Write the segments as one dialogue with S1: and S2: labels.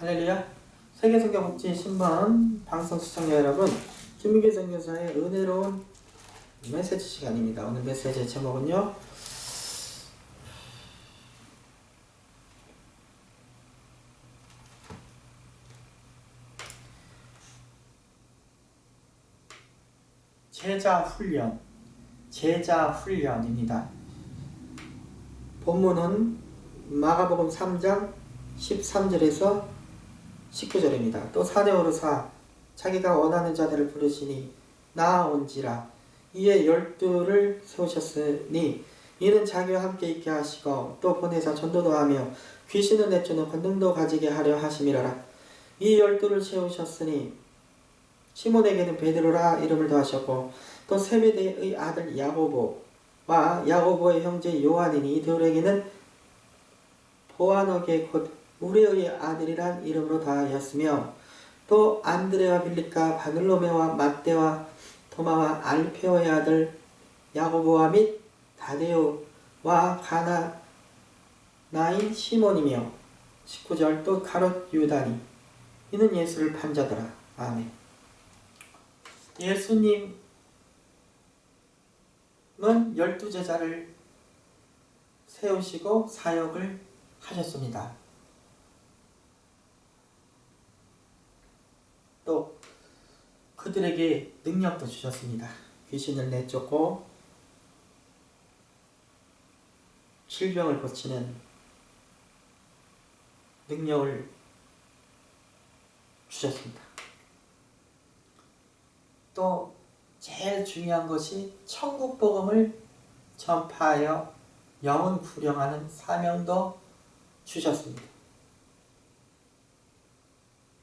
S1: 할렐루야. 세계성경복지 신방 방송 시청자 여러분, 김민기 선교사의 은혜로운 메시지 시간입니다. 오늘 메시지의 제목은요. 제자 훈련, 제자 훈련입니다. 본문은 마가복음 3장 13절에서 19절입니다. 또 사내 오르사 자기가 원하는 자들을 부르시니 나아온지라 이에 열두를 세우셨으니 이는 자기와 함께 있게 하시고 또 보내사 전도도 하며 귀신을 내쫓는 권능도 가지게 하려 하심이라라 이 열두를 세우셨으니 시몬에게는 베드로라 이름을 더하셨고 또 세베대의 아들 야고보와 야고보의 형제 요한이니 이들에게는 보아너게 곧 우리의 아들이란 이름으로 다하였으며 또 안드레와 빌립과 바늘로메와 mat대와 도마와 알페오의 아들 야고보와 및 다데오와 가나 나인 시몬이며 19절 또 가롯 유다니. 이는 예수를 판자더라. 아멘. 예수님은 열두 제자를 세우시고 사역을 하셨습니다. 또 그들에게 능력도 주셨습니다. 귀신을 내쫓고 질병을 고치는 능력을 주셨습니다. 또 제일 중요한 것이 천국 복음을 전파하여 영혼 구령하는 사명도 주셨습니다.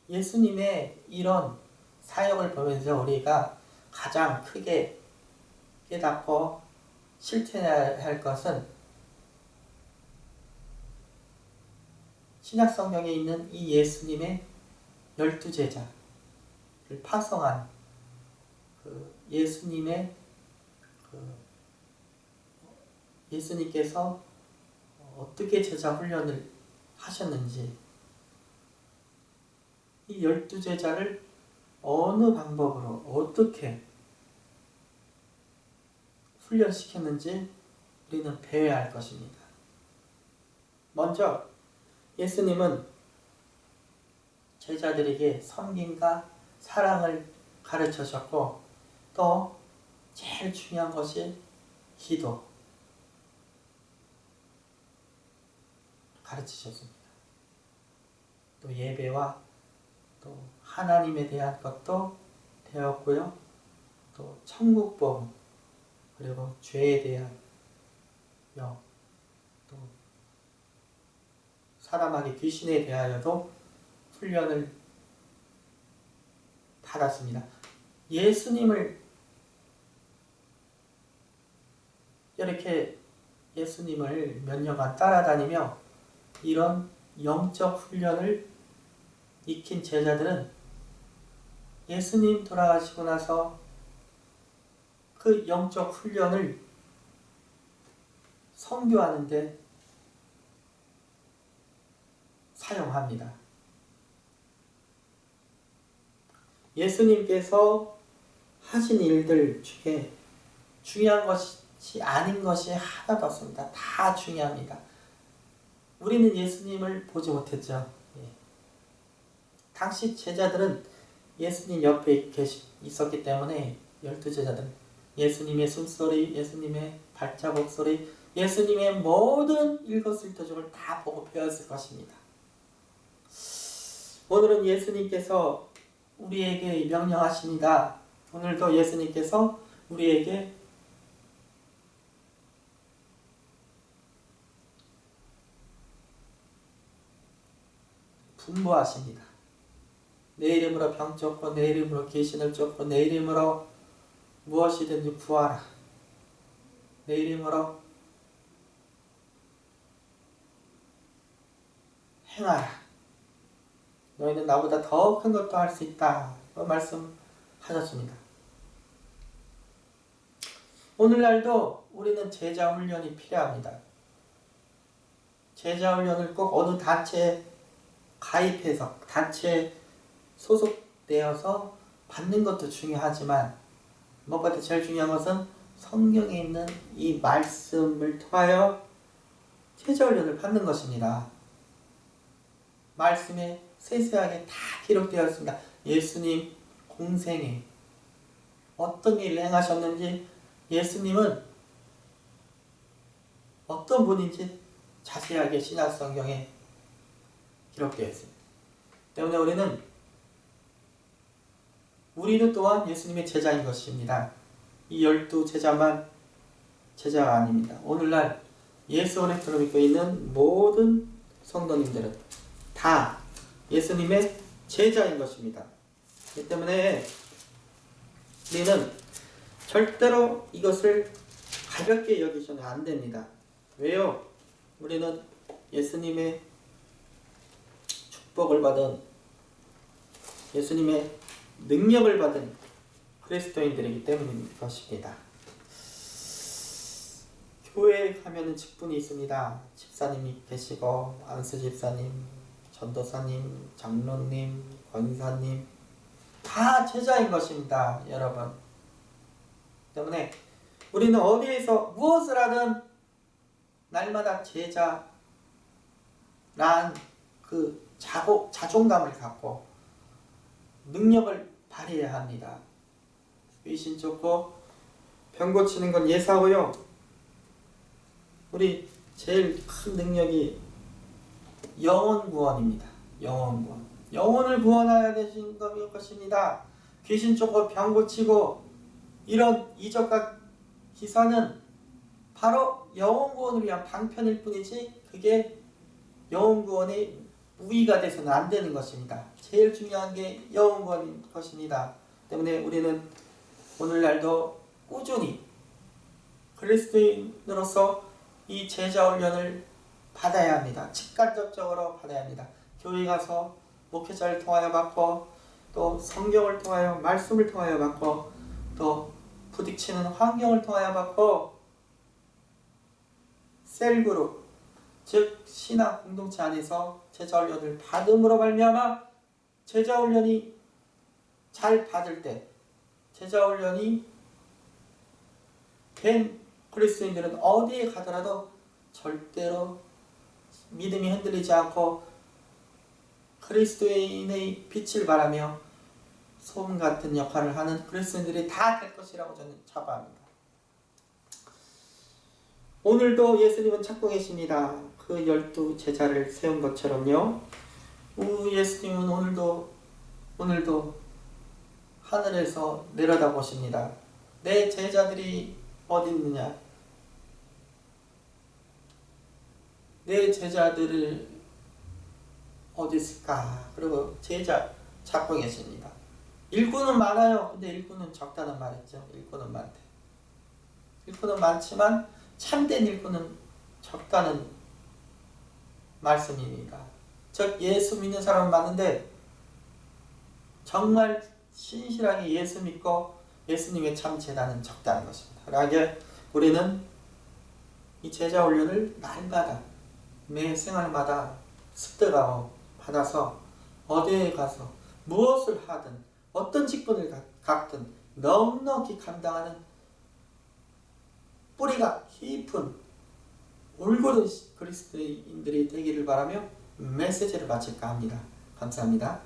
S1: 예수님의 이런 사역을 보면서 우리가 가장 크게 깨닫고 실천해야 할 것은 신약 성경에 있는 이 예수님의 열두 제자를 파송한 그 예수님의 그 예수님께서 어떻게 제자 훈련을 하셨는지 이 열두 제자를 어느 방법으로 어떻게 훈련시켰는지 우리는 배워야 할 것입니다. 먼저 예수님은 제자들에게 섬김과 사랑을 가르쳐셨고 또 제일 중요한 것이 기도 가르치셨습니다. 또 예배와 또 하나님에 대한 것도 배웠고요. 또 천국복 그리고 죄에 대한 영, 또 사람에게 귀신에 대하여도 훈련을 받았습니다. 예수님을 이렇게 예수님을 몇 년간 따라다니며 이런 영적 훈련을 익힌 제자들은 예수님 돌아가시고 나서 그 영적 훈련을 선교하는데 사용합니다. 예수님께서 하신 일들 중에 중요한 것이 아닌 것이 하나도 없습니다. 다 중요합니다. 우리는 예수님을 보지 못했죠. 예. 당시 제자들은 예수님 옆에 계시, 있었기 때문에 열두 제자들은 예수님의 숨소리, 예수님의 발자국 소리, 예수님의 모든 일거수일투족을 다 보고 배웠을 것입니다. 오늘은 예수님께서 우리에게 명령하십니다. 오늘도 예수님께서 우리에게 분부하십니다. 내 이름으로 병 쫓고 내 이름으로 귀신을 쫓고 내 이름으로 무엇이든지 구하라. 내 이름으로 행하라. 너희는 나보다 더 큰 것도 할 수 있다. 그 말씀하셨습니다. 오늘날도 우리는 제자 훈련이 필요합니다. 제자 훈련을 꼭 어느 단체에 가입해서 단체에 소속되어서 받는 것도 중요하지만 무엇보다 제일 중요한 것은 성경에 있는 이 말씀을 통하여 최저훈련을 받는 것입니다. 말씀에 세세하게 다 기록되어 있습니다. 예수님 공생에 어떤 일을 행하셨는지 예수님은 어떤 분인지 자세하게 신약 성경에 기록되어 있습니다. 때문에 우리는 우리는 또한 예수님의 제자인 것입니다. 이 열두 제자만 제자가 아닙니다. 오늘날 예수 안에 믿고 있는 모든 성도님들은 다 예수님의 제자인 것입니다. 그 때문에 우리는 절대로 이것을 가볍게 여기서는 안 됩니다. 왜요? 우리는 예수님의 축복을 받은 예수님의 능력을 받은 그리스도인들이기 때문인 것입니다. 교회에 가면은 직분이 있습니다. 집사님이 계시고 안수 집사님, 전도사님, 장로님, 권사님 다 제자인 것입니다, 여러분. 때문에 우리는 어디에서 무엇을 하든 날마다 제자란 그 자고, 자존감을 갖고 능력을 발휘해야 합니다. 귀신 쫓고 병 고치는 건 예사고요. 우리 제일 큰 능력이 영혼 구원입니다. 영혼 구원. 영혼을 구원해야 되신 것입니다. 귀신 쫓고 병 고치고 이런 이적과 기사는 바로 영혼 구원을 위한 방편일 뿐이지 그게 영혼 구원의 우위가 돼서는 안 되는 것입니다. 제일 중요한 게 영혼 구원인 것입니다. 때문에 우리는 오늘날도 꾸준히 그리스도인으로서 이 제자 훈련을 받아야 합니다. 직간접적으로 받아야 합니다. 교회 가서 목회자를 통하여 받고 또 성경을 통하여 말씀을 통하여 받고 또 부딪히는 환경을 통하여 받고 셀그룹 즉 신앙 공동체 안에서 제자 훈련을 받음으로 말미암아 제자 훈련이 잘 받을 때 제자 훈련이 된 그리스도인들은 어디에 가더라도 절대로 믿음이 흔들리지 않고 그리스도인의 빛을 바라며 소금 같은 역할을 하는 그리스도인들이 다 될 것이라고 저는 자부합니다. 오늘도 예수님은 찾고 계십니다. 그 열두 제자를 세운 것처럼요. 우 예수님은 오늘도 오늘도 하늘에서 내려다 보십니다. 내 제자들이 어디 있느냐? 내 제자들을 어디 있을까? 그리고 제자 찾고 계십니다. 일꾼은 많아요. 근데 일꾼은 적다는 말이죠. 일꾼은 많대. 일꾼은 많지만 참된 일꾼은 적다는 말씀입니다. 즉 예수 믿는 사람은 많은데 정말 신실하게 예수 믿고 예수님의 참 제자는 적다는 것입니다. 그러하게 우리는 이 제자 훈련을 날마다 매 생활마다 습득하고 받아서 어디에 가서 무엇을 하든 어떤 직분을 갖든 넉넉히 감당하는 뿌리가 깊은 올곧은 그리스도인들이 되기를 바라며 메시지를 마칠까 합니다. 감사합니다.